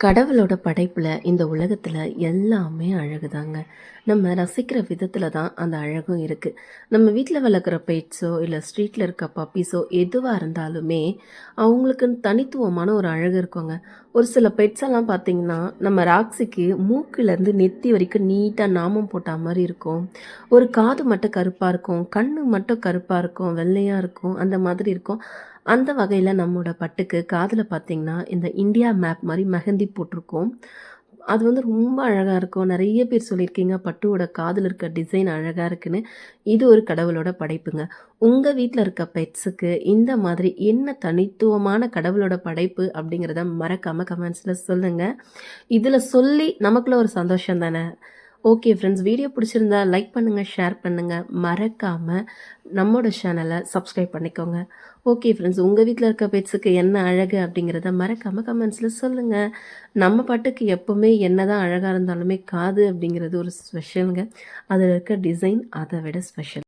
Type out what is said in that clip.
கடவுளோட படைப்பில் இந்த உலகத்தில் எல்லாமே அழகுதாங்க. நம்ம ரசிக்கிற விதத்தில் தான் அந்த அழகும் இருக்குது நம்ம வீட்டில் வளர்க்குற பெட்ஸோ இல்லை ஸ்ட்ரீட்டில் இருக்க பப்பீஸோ எதுவாக இருந்தாலுமே அவங்களுக்குன்னு தனித்துவமான ஒரு அழகு இருக்குங்க. ஒரு சில பெட்ஸ் எல்லாம் பார்த்தீங்கன்னா நம்ம ராக்ஸிக்கு மூக்கிலேருந்து நெத்தி வரைக்கும் நீட்டாக நாமம் போட்ட மாதிரி இருக்கும். ஒரு காது மட்டும் கருப்பாக இருக்கும் கண்ணு மட்டும் கருப்பாக இருக்கும் வெள்ளையாக இருக்கும் அந்த மாதிரி இருக்கும். அந்த வகையில் நம்மளோட பட்டுக்கு காதில் பார்த்தீங்கன்னா இந்த இந்தியா மேப் மாதிரி மெஹந்தி போட்டிருக்கோம். அது வந்து ரொம்ப அழகாக இருக்கும். நிறைய பேர் சொல்லியிருக்கீங்க பட்டுவோட காதில் இருக்க டிசைன் அழகாக இருக்குன்னு. இது ஒரு கடவுளோட படைப்புங்க. உங்கள் வீட்டில் இருக்க பெட்ஸுக்கு இந்த மாதிரி என்ன தனித்துவமான கடவுளோட படைப்பு அப்படிங்கிறத மறக்காமல் கமெண்ட்ஸில் சொல்லுங்கள் இதில் சொல்லி நமக்குள்ள ஒரு சந்தோஷம் தானே? ஓகே ஃப்ரெண்ட்ஸ் வீடியோ பிடிச்சிருந்தா லைக் பண்ணுங்கள் ஷேர் பண்ணுங்கள் மறக்காமல் நம்மளோட சேனலை சப்ஸ்கிரைப் பண்ணிக்கோங்க. ஓகே ஃப்ரெண்ட்ஸ் உங்கள் வீட்டில் இருக்க பெட்ஸுக்கு என்ன அழகு அப்படிங்கிறத மறக்காமல் கமெண்ட்ஸில் சொல்லுங்கள் நம்ம பாட்டுக்கு எப்போவுமே என்ன தான் அழகாக இருந்தாலுமே காது அப்படிங்கிறது ஒரு ஸ்பெஷலுங்க அதில் இருக்க டிசைன் அதை விட ஸ்பெஷல்